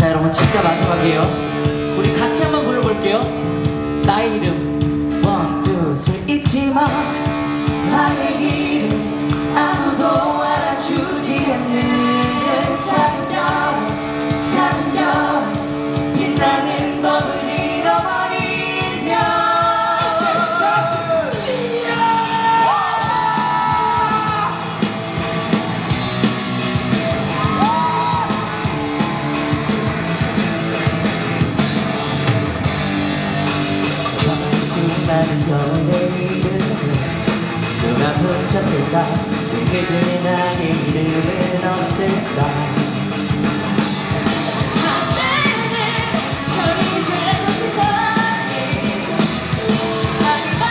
자 여러분 진짜 마지막이에요. 우리 같이 한번 불러볼게요. 나의 이름 two, three 잊지마 나의 이름 아무도 연의 이름을 누가 붙였을까 왜 그중에 나의 이름은 없을까 되고 싶다니 아니 나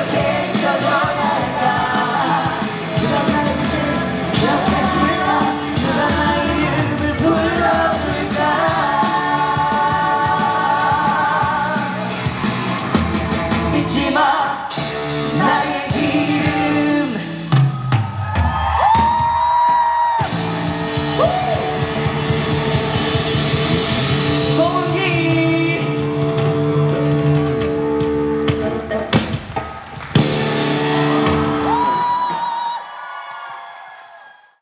okay.